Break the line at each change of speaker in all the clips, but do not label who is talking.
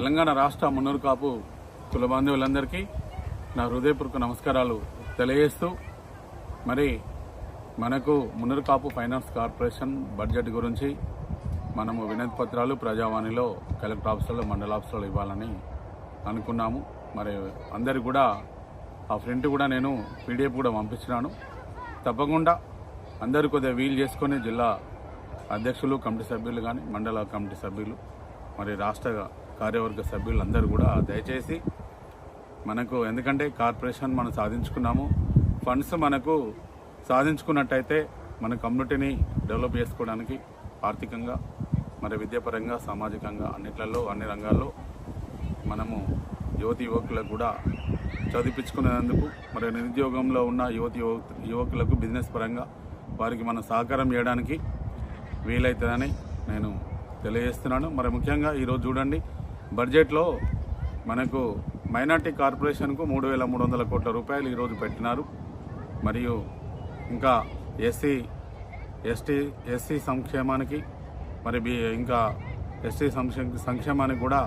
తెలంగాణ రాష్ట్ర మున్నూరు కాపు కుల బాంధవులందరికీ నా హృదయపూర్వక నమస్కారాలు తెలియజేస్తూ మరి మనకు Munnuru Kapu finance corporation budget గురించి మనము వినతి పత్రాలు ప్రజావాణిలో కలెక్టర్ ఆఫీసులో మండల ఆఫీసులో ఇవ్వాలని అనుకున్నాము. మరి అందరికి కూడా ఆ ఫ్రెండ్ కూడా నేను పీడిఎఫ్ కూడా పంపించినాను. తప్పకుండా అందరు కొద్దిగా వీలు చేసుకొని జిల్లా అధ్యక్షులు కమిటీ సభ్యులు కానీ మండల కమిటీ సభ్యులు మరి రాష్ట్ర కార్యవర్గ సభ్యులు అందరూ కూడా దయచేసి మనకు ఎందుకంటే కార్పొరేషన్ మనం సాధించుకున్నాము ఫండ్స్ మనకు సాధించుకున్నట్టయితే మన కమ్యూనిటీని డెవలప్ చేసుకోవడానికి ఆర్థికంగా మరి విద్యాపరంగా సామాజికంగా అన్నిట్లలో అన్ని రంగాల్లో మనము యువతి యువకులకు కూడా చదివించుకునేందుకు మరి నిరుద్యోగంలో ఉన్న యువతి యువకులకు బిజినెస్ పరంగా వారికి మనం సహకారం చేయడానికి వీలవుతుందని నేను తెలియజేస్తున్నాను. మరి ముఖ్యంగా ఈరోజు చూడండి బడ్జెట్లో మనకు మైనార్టీ కార్పొరేషన్కు మూడు వేల మూడు వందల కోట్ల రూపాయలు ఈరోజు పెట్టినారు. మరియు ఇంకా ఎస్సీ ఎస్టీ ఎస్సీ సంక్షేమానికి మరి బి ఇంకా ఎస్టీ సంక్షే సంక్షేమానికి కూడా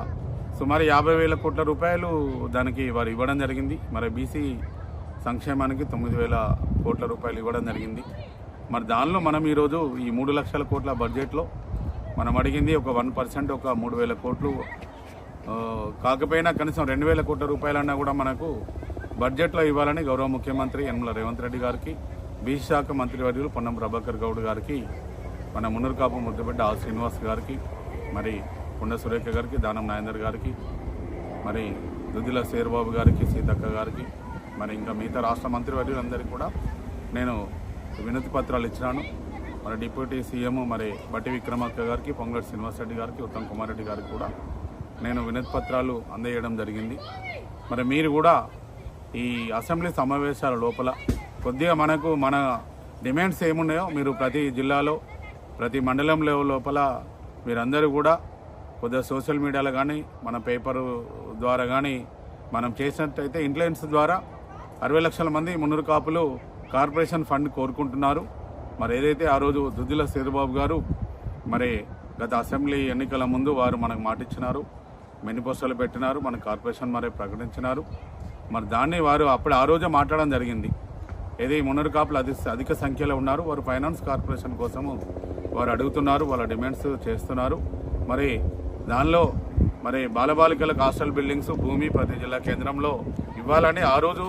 సుమారు యాభై వేల కోట్ల రూపాయలు దానికి వారు ఇవ్వడం జరిగింది. మరి బీసీ సంక్షేమానికి తొమ్మిది వేల కోట్ల రూపాయలు ఇవ్వడం జరిగింది. మరి దానిలో మనం ఈరోజు ఈ మూడు లక్షల కోట్ల బడ్జెట్లో మనం అడిగింది ఒక వన్ పర్సెంట్ ఒక మూడు వేల కోట్లు కాకపోయినా కనీసం రెండు వేల కోట్ల రూపాయలన్నా కూడా మనకు బడ్జెట్లో ఇవ్వాలని గౌరవ ముఖ్యమంత్రి యనమల రేవంత్ రెడ్డి గారికి బీసీ శాఖ మంత్రివర్యులు పొన్నం ప్రభాకర్ గౌడ్ గారికి మన మున్నూరు ముద్దబిడ్డ ఆర్ శ్రీనివాస్ గారికి మరి కొండ సురేఖ గారికి దానం నాయందర్ గారికి మరి దుద్దిల శేర్బాబు గారికి సీతక్క గారికి మరి ఇంకా మిగతా రాష్ట్ర మంత్రివర్యులందరికీ కూడా నేను వినతి పత్రాలు ఇచ్చినాను. మరి డిప్యూటీ సీఎం మరి బట్టి విక్రమార్క గారికి పొంగటి శ్రీనివాసరెడ్డి గారికి ఉత్తమ్ కుమార్ రెడ్డి గారికి కూడా నేను వినతి పత్రాలు అందజేయడం జరిగింది. మరి మీరు కూడా ఈ అసెంబ్లీ సమావేశాల లోపల కొద్దిగా మనకు మన డిమాండ్స్ ఏమున్నాయో మీరు ప్రతి జిల్లాలో ప్రతి మండలం లెవెల్ లోపల మీరందరూ కూడా కొద్దిగా సోషల్ మీడియాలో కానీ మన పేపర్ ద్వారా కానీ మనం చేసినట్టయితే ఇన్ఫ్లుయెన్స్ ద్వారా అరవై లక్షల మంది మున్నూరు కాపులు కార్పొరేషన్ ఫండ్ కోరుకుంటున్నారు. మరి ఏదైతే ఆ రోజు దుద్దిల సేదుబాబు గారు మరి గత అసెంబ్లీ ఎన్నికల ముందు వారు మనకు మాటిచ్చినారు మేనిఫెస్టోలు పెట్టినారు మన కార్పొరేషన్ మరి ప్రకటించినారు. మరి దాన్ని వారు అప్పుడు ఆ రోజే మాట్లాడడం జరిగింది. ఏది మునరు కాపులు అధిక అధిక సంఖ్యలో ఉన్నారు వారు ఫైనాన్స్ కార్పొరేషన్ కోసము వారు అడుగుతున్నారు వాళ్ళ డిమాండ్స్ చేస్తున్నారు. మరి దానిలో మరి బాలబాలికలకు హాస్టల్ బిల్డింగ్స్ భూమి ప్రతి జిల్లా కేంద్రంలో ఇవ్వాలని ఆ రోజు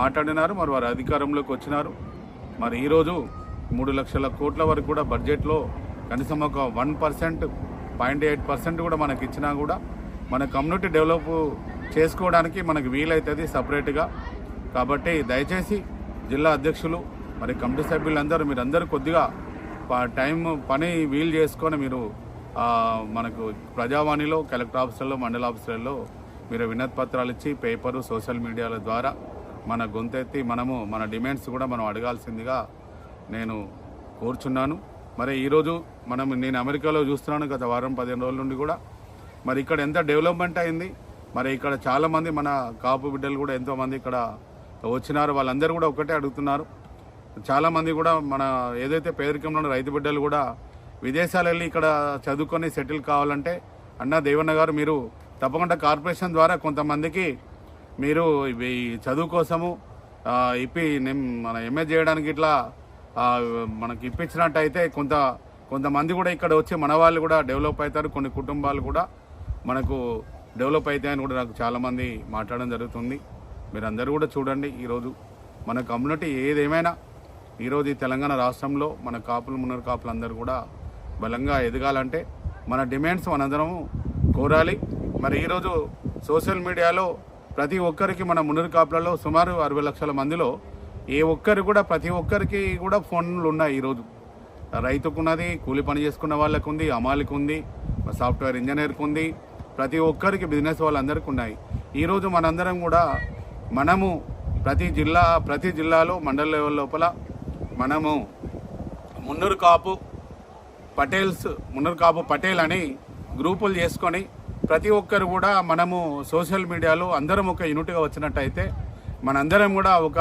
మాట్లాడినారు మరి వారు అధికారంలోకి వచ్చినారు. మరి ఈరోజు మూడు లక్షల కోట్ల వరకు కూడా బడ్జెట్లో కనీసం ఒక one percent point eight percent కూడా మనకి ఇచ్చినా కూడా మన కమ్యూనిటీ డెవలప్ చేసుకోవడానికి మనకు వీలవుతుంది సపరేట్గా. కాబట్టి దయచేసి జిల్లా అధ్యక్షులు మరి కమిటీ సభ్యులందరూ మీరందరూ కొద్దిగా టైం పని వీలు చేసుకొని మీరు మనకు ప్రజావాణిలో కలెక్టర్ ఆఫీసుల్లో మండల ఆఫీసులలో మీరు వినతి పత్రాలు ఇచ్చి పేపరు సోషల్ మీడియాల ద్వారా మన గొంతెత్తి మనము మన డిమాండ్స్ కూడా మనం అడగాల్సిందిగా నేను కోరుచున్నాను. మరి ఈరోజు మనం నేను అమెరికాలో చూస్తున్నాను గత వారం పదిహేను రోజుల నుండి కూడా. మరి ఇక్కడ ఎంత డెవలప్మెంట్ అయింది? మరి ఇక్కడ చాలామంది మన కాపు బిడ్డలు కూడా ఎంతోమంది ఇక్కడ వచ్చినారు. వాళ్ళందరూ కూడా ఒకటే అడుగుతున్నారు. చాలామంది కూడా మన ఏదైతే పేదరికంలో ఉన్న రైతు బిడ్డలు కూడా విదేశాలు వెళ్ళి ఇక్కడ చదువుకొని సెటిల్ కావాలంటే అన్న దేవన్న గారు మీరు తప్పకుండా కార్పొరేషన్ ద్వారా కొంతమందికి మీరు ఈ చదువు కోసము ఇప్పి మన ఎంఏ చేయడానికి ఇట్లా మనకి ఇప్పించినట్టయితే కొంత కొంతమంది కూడా ఇక్కడ వచ్చి మన వాళ్ళు కూడా డెవలప్ అవుతారు. కొన్ని కుటుంబాలు కూడా మనకు డెవలప్ అవుతాయని కూడా నాకు చాలామంది మాట్లాడడం జరుగుతుంది. మీరందరూ కూడా చూడండి ఈరోజు మన కమ్యూనిటీ ఏదేమైనా ఈరోజు ఈ తెలంగాణ రాష్ట్రంలో మన కాపులు మున్నర కాపులు అందరూ కూడా బలంగా ఎదగాలంటే మన డిమాండ్స్ మనందరం కోరాలి. మరి ఈరోజు సోషల్ మీడియాలో ప్రతి ఒక్కరికి మన మున్నర కాపులలో సుమారు అరవై లక్షల మందిలో ఏ ఒక్కరు కూడా ప్రతి ఒక్కరికి కూడా ఫోన్లు ఉన్నాయి ఈరోజు. రైతుకున్నది కూలి పని చేసుకున్న వాళ్ళకు ఉంది అమాలికి ఉంది సాఫ్ట్వేర్ ఇంజనీర్కి ఉంది ప్రతి ఒక్కరికి బిజినెస్ వాళ్ళందరికీ ఉన్నాయి. ఈరోజు మనందరం కూడా మనము ప్రతి జిల్లా ప్రతి జిల్లాలో మండల లెవెల్ లోపల మనము మున్నూరు కాపు పటేల్స్ మున్నూరు కాపు పటేల్ అని గ్రూపులు చేసుకొని ప్రతి ఒక్కరు కూడా మనము సోషల్ మీడియాలో అందరం ఒక యూనిట్గా వచ్చినట్టయితే మనందరం కూడా ఒక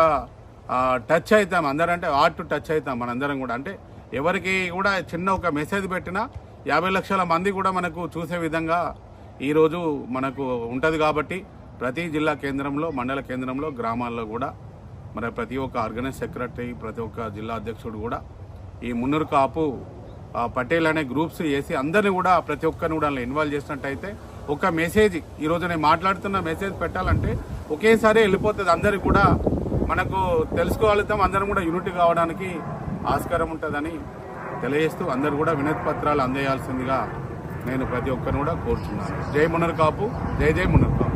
టచ్ అవుతాం. అందరంటే ఆర్ట్ టచ్ అవుతాం మనందరం కూడా. అంటే ఎవరికి కూడా చిన్న ఒక మెసేజ్ పెట్టినా యాభై లక్షల మంది కూడా మనకు చూసే విధంగా ఈరోజు మనకు ఉంటుంది కాబట్టి ప్రతి జిల్లా కేంద్రంలో మండల కేంద్రంలో గ్రామాల్లో కూడా మరి ప్రతి ఒక్క ఆర్గనైజ్ సెక్రటరీ ప్రతి ఒక్క జిల్లా అధ్యక్షుడు కూడా ఈ మున్నూరు కాపు పటేల్ అనే గ్రూప్స్ వేసి అందరిని కూడా ప్రతి ఒక్కరిని కూడా అందులో ఇన్వాల్వ్ చేసినట్టయితే ఒక మెసేజ్ ఈరోజు నేను మాట్లాడుతున్న మెసేజ్ పెట్టాలంటే ఒకేసారి వెళ్ళిపోతుంది. అందరికి కూడా మనకు తెలుసుకోగలుగుతాం. అందరం కూడా యూనిట్ కావడానికి ఆస్కారం ఉంటుందని తెలియజేస్తూ అందరు కూడా వినతి పత్రాలు అందజేయాల్సిందిగా నేను ప్రతి ఒక్కరిని కూడా కోరుతున్నాను జై మునర్ కాపు జై జై మున్నర్